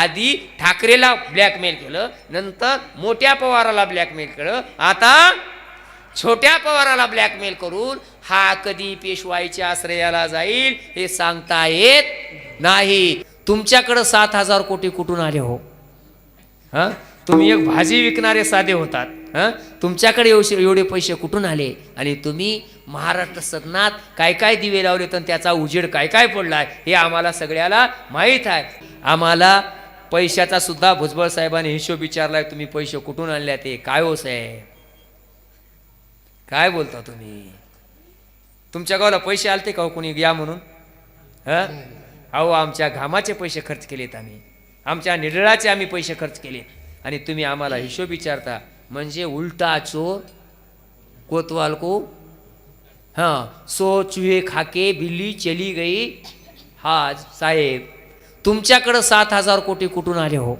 आधी ठाकरेला ब्लॅकमेल केलं नंतर मोठ्या पवाराला ब्लॅकमेल केलं. आता छोट्या पवाराला ब्लॅकमेल करून हा कधी पेशवाईच्या आश्रयाला जाईल हे सांगता येत नाही. तुमच्याकडं सात हजार कोटी कुठून आले हो? हा? तुम्ही एक भाजी विकणारे साधे होतात. हा? तुमच्याकडे एवढे एवढे पैसे कुठून आले? आणि तुम्ही महाराष्ट्र सदनात काय काय दिवे लावले तर त्याचा उजेड काय काय पडला हे आम्हाला सगळ्याला माहीत आहे. आम्हाला पैशाचा सुद्धा भुजबळ साहेबांनी हिशोब विचारलाय तुम्ही पैसे कुठून आणले? ते काय हो साहेब? काय बोलता तुम्ही? तुमच्या गावाला पैसे आलते का हो कुणी कोणी? या म्हणून? हा? अहो आमच्या घामाचे पैसे खर्च केलेत आम्ही. आमच्या निडळाचे आम्ही पैसे खर्च केले. आणि तुम्ही आम्हाला हिशोब विचारता म्हणजे उलटा चोर कोतवाल को हां सो चुहे खाके बिल्ली चली गई. हा साहेब. तुमच्याकडं सात हजार कोटी कुठून आले हो?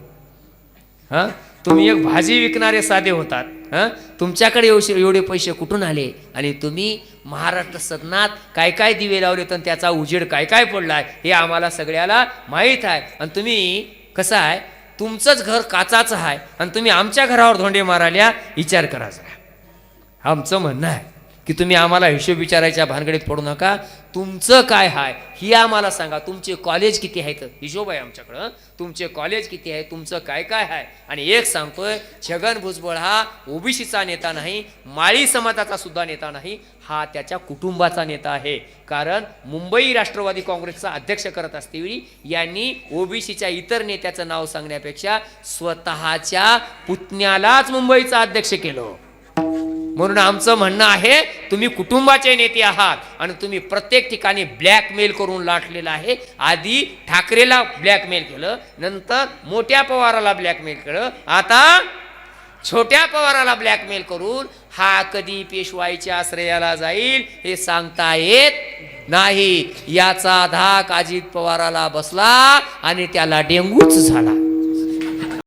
हां? तुम्ही एक भाजी विकणारे साधे होतात. हां? तुमच्याकडे एवढे एवढे पैसे कुठून आले? आणि तुम्ही महाराष्ट्र सदनात काय काय दिवे लावले तर त्याचा उजेड काय काय पडला आहे हे आम्हाला सगळ्याला माहीत आहे. आणि तुम्ही कसं आहे? तुमचंच घर काचाचं आहे. आणि तुम्ही आमच्या घरावर धोंडे मारायला विचार करायचा आमचं म्हणणं आहे. की तुम्ही आम्हाला हिशोब विचारायच्या भानगडीत पडू नका. तुमचं काय आहे ही आम्हाला सांगा. तुमचे कॉलेज किती आहेत? हिशोब आहे आमच्याकडं. तुमचे कॉलेज किती आहे? तुमचं काय काय आहे आणि एक सांगतोय छगन भुजबळ हा ओबीसीचा नेता नाही माळी समाजाचा सुद्धा नेता नाही हा त्याच्या कुटुंबाचा नेता आहे. कारण मुंबई राष्ट्रवादी काँग्रेसचा अध्यक्ष करत असतेवेळी यांनी ओबीसीच्या इतर नेत्याचं नाव सांगण्यापेक्षा स्वतःच्या पुतण्यालाच मुंबईचा अध्यक्ष केलं. म्हणून आमचं म्हणणं आहे तुम्ही कुटुंबाचे नेते आहात आणि तुम्ही प्रत्येक ठिकाणी ब्लॅकमेल करून लाटलेलं आहे. आधी ठाकरेला ब्लॅकमेल केलं नंतर मोठ्या पवाराला ब्लॅकमेल केलं आता छोट्या पवाराला ब्लॅकमेल करून हा कधी पेशवाईच्या आश्रयाला जाईल हे सांगता येत नाही. याचा धाक अजित पवाराला बसला आणि त्याला डेंगूच झाला.